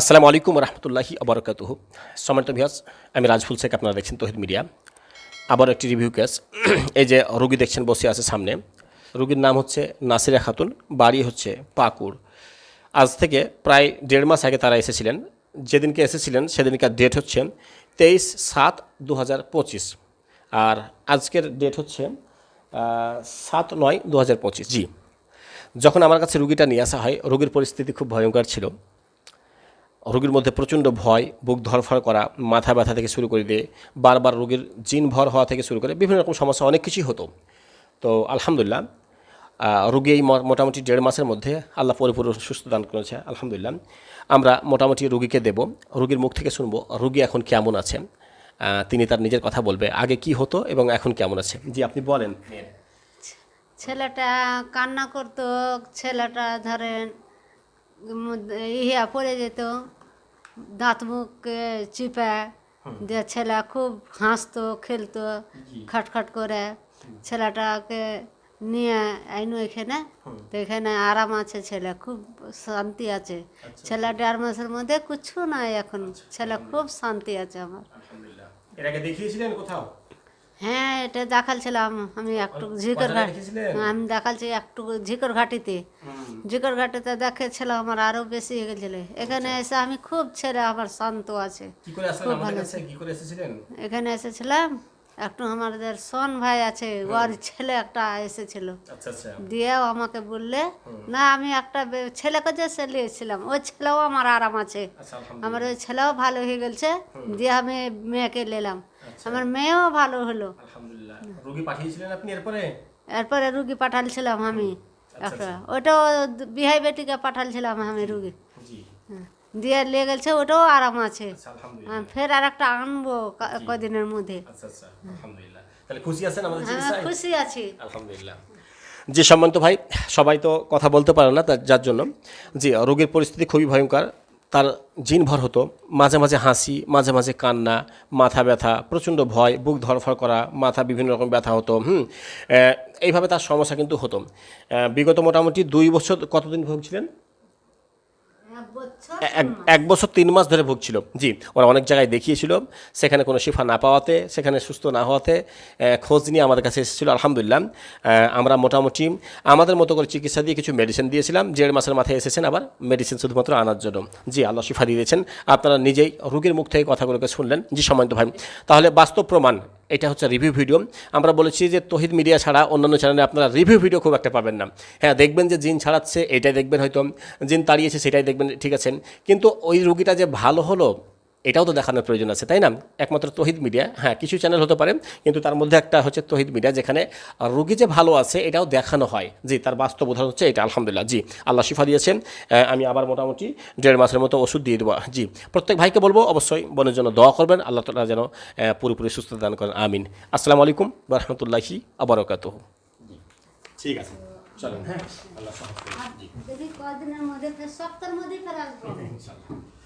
আসসালামু আলাইকুম রহমতুল্লাহি আবরকাতুহ। সমান্ত ভিয়াস আমি রাজফুল শেখ, আপনারা দেখছেন তহিদ মিডিয়া। আবার একটি রিভিউ কেস এই যে রুগী দেখছেন, বসে আছে সামনে। রুগীর নাম হচ্ছে নাসিরা খাতুন, বাড়ি হচ্ছে পাকুড়। আজ থেকে প্রায় দেড় মাস আগে তারা এসেছিলেন। যেদিনকে এসেছিলেন সেদিনকার ডেট হচ্ছে তেইশ সাত দু আর আজকের ডেট হচ্ছে সাত নয় দু জি। যখন আমার কাছে রুগীটা নিয়ে আসা হয়, রুগীর পরিস্থিতি খুব ভয়ঙ্কর ছিল। রোগীর মধ্যে প্রচণ্ড ভয় বুক ধরফর করা মাথা ব্যথা থেকে শুরু করে দিয়ে বারবার রোগীর জিন ভর হওয়া থেকে শুরু করে বিভিন্ন রকম সমস্যা অনেক কিছুই হতো। তো আলহামদুলিল্লাহ রোগী এই মোটামুটি দেড় মাসের মধ্যে আল্লাহ পরিপূর্ণ সুস্থ দান করেছে আলহামদুলিল্লাহ। আমরা মোটামুটি রোগীকে দেব রোগীর মুখ থেকে শুনব রোগী এখন কেমন আছে? আহ, তিনি তার নিজের কথা বলবে আগে কি হতো এবং এখন কেমন আছে? জি আপনি বলেন। ছেলেটা কান্না করতো ছেলেটা ধরেন ইয়া পড়ে যেত দাঁত মুখ চিপে দিয়ে ছেলে খুব হাসতো খেলতো খাটখাট করে ছেলেটাকে নিয়ে আইনু এখানে তো এখানে আরাম আছে ছেলে খুব শান্তি আছে ছেলে দেড় মাসের মধ্যে কিছু নাই এখন ছেলে খুব শান্তি আছে আমার আগে দেখিয়েছিলেন কোথাও? হ্যাঁ এটা দেখালছিলাম আমি একটু ঝিকর ঘাট রেখেছিলেন? আমি দেখালছি একটু ঝিকর ঘাটিতে। ঝিকর ঘাটিতে দেখেছিল আমার আরও বেশি হয়ে গেছিল। এখানে এসে আমি খুব ছেলে আমার শান্ত আছে। করে এসেছিলেন? এখানে এসেছিলাম একটু আমাদের সন ভাই আছে ওর ছেলে একটা এসেছিল। আচ্ছা আচ্ছা। দিয়েও আমাকে বললে না আমি একটা ছেলেকে যে চালিয়েছিলাম ওই ছেলেও আমার আরাম আছে। আচ্ছা আমার ওই ছেলেও ভালো হয়ে গেছে দিয়ে আমি মেয়েকে নিলাম। আমার মেয়েও ভালো হলো। আলহামদুলিল্লাহ। রোগী পাঠিয়েছিলেন আপনি এরপরে? এরপরে রুগী পাঠালছিলাম আমি। একটা ওটাও বিহাই বেটিকে পাঠালছিলাম আমি রুগী। হ্যাঁ। দিয়ে নিয়ে গেছে ওটাও আরাম আছে। আচ্ছা হ্যাঁ, ফের আর একটা আনব কদিনের মধ্যে। আচ্ছা আচ্ছা আলহামদুলিল্লাহ। তাহলে খুশি আছেন আমাদের হ্যাঁ খুশি আছি। আলহামদুলিল্লাহ। জি সম্মানিত ভাই সবাই তো কথা বলতে পারে না তার যার জন্য। জি রোগীর পরিস্থিতি খুবই ভয়ঙ্কর। তার জিন ভর হতো। মাঝে মাঝে হাসি, মাঝে মাঝে কান্না, মাথা ব্যথা, প্রচণ্ড ভয়, বুক ধরফর করা, মাথা বিভিন্ন রকম ব্যথা হতো, হুম। এইভাবে তার সমস্যা কিন্তু হতো। বিগত মোটামুটি দুই বছর কতদিন ভুগছিলেন এক বছর এক এক বছর তিন মাস ধরে ভুগছিল। জি ওরা অনেক জায়গায় দেখিয়েছিল। সেখানে কোনো শিফা না পাওয়াতে সেখানে সুস্থ না হওয়াতে খোঁজ নিয়ে আমাদের কাছে এসেছিল আলহামদুলিল্লাহ। আমরা মোটামুটি আমাদের মতো করে চিকিৎসা দিয়ে কিছু মেডিসিন দিয়েছিলাম। দেড় মাসের মাথায় এসেছেন আবার। মেডিসিন শুধুমাত্র আনার জন্য। জি আল্লাহ শিফা দিয়েছেন। আপনারা নিজেই রুগীর মুখ থেকে কথাগুলোকে শুনলেন। জি সম্মানিত ভাই তাহলে বাস্তব প্রমাণ এটা হচ্ছে রিভিউ ভিডিও আমরা বলেছি যে তহিদ মিডিয়া ছাড়া অন্যান্য চ্যানেলে আপনারা রিভিউ ভিডিও খুব একটা পাবেন না। হ্যাঁ দেখবেন যে জিন ছাড়াচ্ছে, এটাই দেখবেন হয়তো। জিন তাড়িয়েছে, সেটাই দেখবেন, ঠিক আছে। কিন্তু ওই রুগীটা যে ভালো হলো এটাও তো দেখানোর প্রয়োজন আছে তাই না? একমাত্র তহিদ মিডিয়া হ্যাঁ কিছু চ্যানেল হতে পারে কিন্তু তার মধ্যে একটা হচ্ছে তহিদ মিডিয়া যেখানে রুগী যে ভালো আছে এটাও দেখানো হয়। জি তার বাস্তব উদাহরণ হচ্ছে এটা আলহামদুলিল্লাহ জি। আল্লাহ শিফা দিয়েছেন আমি আবার মোটামুটি দেড় মাসের মতো ওষুধ দিয়ে দেবো জি। প্রত্যেক ভাইকে বলব অবশ্যই বোনের জন্য দোয়া করবেন আল্লাহ তালা যেন পুরোপুরি সুস্থ দান করেন আমিন। আসসালামু আলাইকুম রহমতুল্লাহি আবরকাত ঠিক আছে চলেন হ্যাঁ। আল্লাহ সহজ করুন। জি যদি কদিনের মধ্যে সপ্তাহের মধ্যেই ফের আসব ইনশাআল্লাহ।